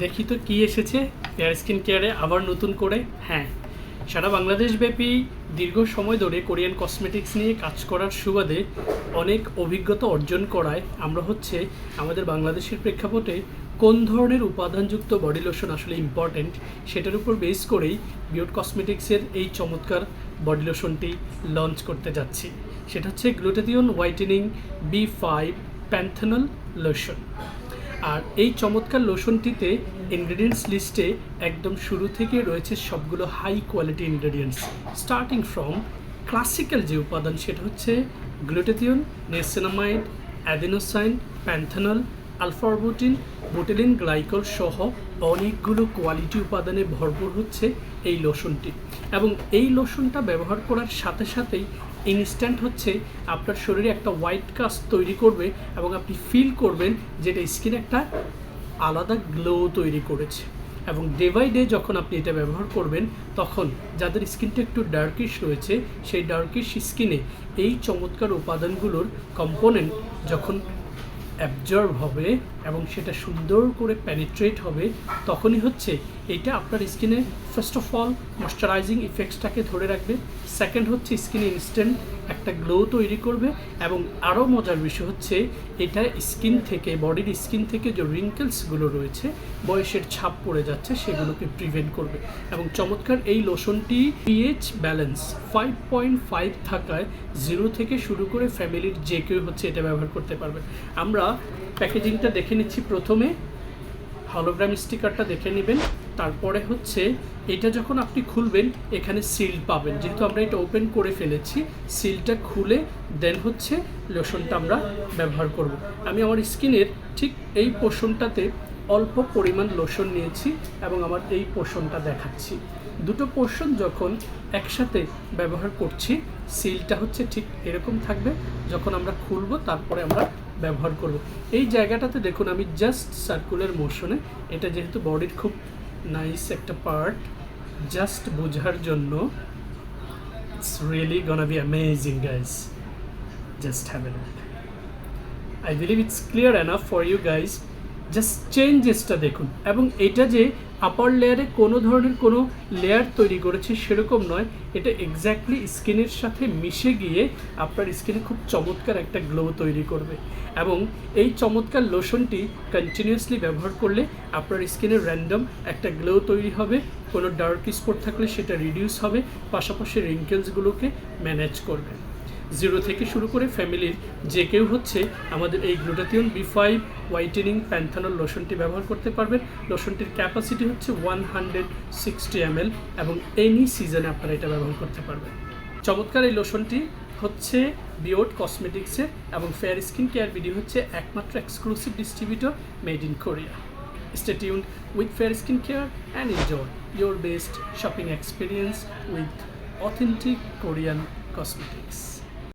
দেখি তো কি এসেছে। হেয়ার স্কিন কেয়ারে আবার নতুন করে। হ্যাঁ সারা বাংলাদেশব্যাপী দীর্ঘ সময় ধরে কোরিয়ান কসমেটিক্স নিয়ে কাজ করার সুবাদে অনেক অভিজ্ঞতা অর্জন করায়। আমরা হচ্ছে আমাদের বাংলাদেশের প্রেক্ষাপটে কোন ধরনের উপাদানযুক্ত বডি লোশন আসলে ইম্পর্ট্যান্ট সেটার উপর বেস করেই বিউট কসমেটিক্সের এই চমৎকার বডি লোশনটি লঞ্চ করতে যাচ্ছি। সেটা হচ্ছে glutathione whitening B five panthenol lotion আর এই চমৎকার লোশনটিতে ইনগ্রেডিয়েন্টস লিস্টে একদম শুরু থেকে রয়েছে সবগুলো high quality ingredients starting from classical যে উপাদান সেটা হচ্ছে গ্লুটেথিয়ন নেসেনামাইড অ্যাডিনোসাইন প্যান্থানল আলফারবুটিন বুটেলিন গ্লাইকল সহ অনেকগুলো কোয়ালিটি উপাদানে ভরপুর হচ্ছে এই লোশনটি এবং এই লোশনটা ব্যবহার করার সাথে সাথেই ইনস্ট্যান্ট হচ্ছে আপনার শরীরে একটা হোয়াইট কাস্ট তৈরি করবে এবং আপনি ফিল করবেন যেটা স্কিনে একটা আলাদা গ্লো তৈরি করেছে। এবং ডে বাই ডে যখন আপনি এটা ব্যবহার করবেন, তখন যাদের স্কিনটা একটু ডার্কিশ রয়েছে, সেই ডার্কিশ স্কিনে এই চমৎকার উপাদানগুলোর কম্পোনেন্ট যখন অ্যাবজর্ব হবে এবং সেটা সুন্দর করে প্যানিট্রেট হবে, তখনই হচ্ছে এটা আপনার স্কিনে ফার্স্ট অফ অল ময়শ্চারাইজিং ইফেক্টসটাকে ধরে রাখবে সেকেন্ড হচ্ছে স্কিনে ইনস্ট্যান্ট একটা গ্লো তৈরি করবে এবং আরও মজার বিষয় হচ্ছে এটা স্কিন থেকে বডির স্কিন থেকে যে রিঙ্কেলসগুলো রয়েছে, বয়সের ছাপ পড়ে যাচ্ছে সেগুলোকে প্রিভেন্ট করবে এবং চমৎকার এই লোশনটি pH balance five point five থাকায় জিরো থেকে শুরু করে ফ্যামিলির যে কেউ হচ্ছে এটা ব্যবহার করতে পারবে। আমরা প্যাকেজিংটা দেখে নিচ্ছি প্রথমে। হলোগ্রাম স্টিকারটা দেখে নেবেন। তারপরে হচ্ছে, এটা যখন আপনি খুলবেন, এখানে সিল পাবেন। যেহেতু আমরা এটা ওপেন করে ফেলেছি সিলটা খুলে দেন হচ্ছে লোশনটা আমরা ব্যবহার করব। আমি আমার স্কিনের ঠিক এই পোষণটাতে অল্প পরিমাণ লোশন নিয়েছি এবং আমার এই পোষণটা দেখাচ্ছি। দুটো পোর্শন যখন একসাথে ব্যবহার করছি সিলটা হচ্ছে ঠিক এরকম থাকবে। যখন আমরা খুলবো, তারপরে আমরা ব্যবহার করব। এই জায়গাটাতে দেখুন, আমি জাস্ট সার্কুলার মোশনে এটা যেহেতু বডির খুব নাইস একটা পার্ট জাস্ট বোঝার জন্য it's really gonna be amazing guys just have a look it's clear enough for you guys just চেঞ্জেসটা দেখুন। এবং এটা যে আপার লেয়ারে কোনো ধরনের কোনো লেয়ার তৈরি করেছে সেরকম নয়, এটা এক্স্যাক্টলি স্কিনের সাথে মিশে গিয়ে আপনার স্কিনে খুব চমৎকার একটা গ্লো তৈরি করবে। এবং এই চমৎকার লোশনটি কন্টিনিউয়াসলি ব্যবহার করলে আপনার স্কিনের র্যান্ডম একটা গ্লো তৈরি হবে, কোনো ডার্ক স্পট থাকলে সেটা রিডিউস হবে, পাশাপাশি রিঙ্কেলসগুলোকে ম্যানেজ করবে। জিরো থেকে শুরু করে ফ্যামিলির যে কেউ হচ্ছে আমাদের এই glutathione B five whitening panthenol লোশনটি ব্যবহার করতে পারবেন। লোশনটির ক্যাপাসিটি হচ্ছে one hundred sixty M L এবং এনি সিজনে আপনারা এটা ব্যবহার করতে পারবেন। চমৎকার এই লোশনটি হচ্ছে বিওড কসমেটিক্সের এবং ফেয়ার স্কিন কেয়ার বিডি হচ্ছে একমাত্র exclusive distributor made in Korea. Tuned with Fair Skin Care and enjoy your best shopping experience with authentic Korean cosmetics.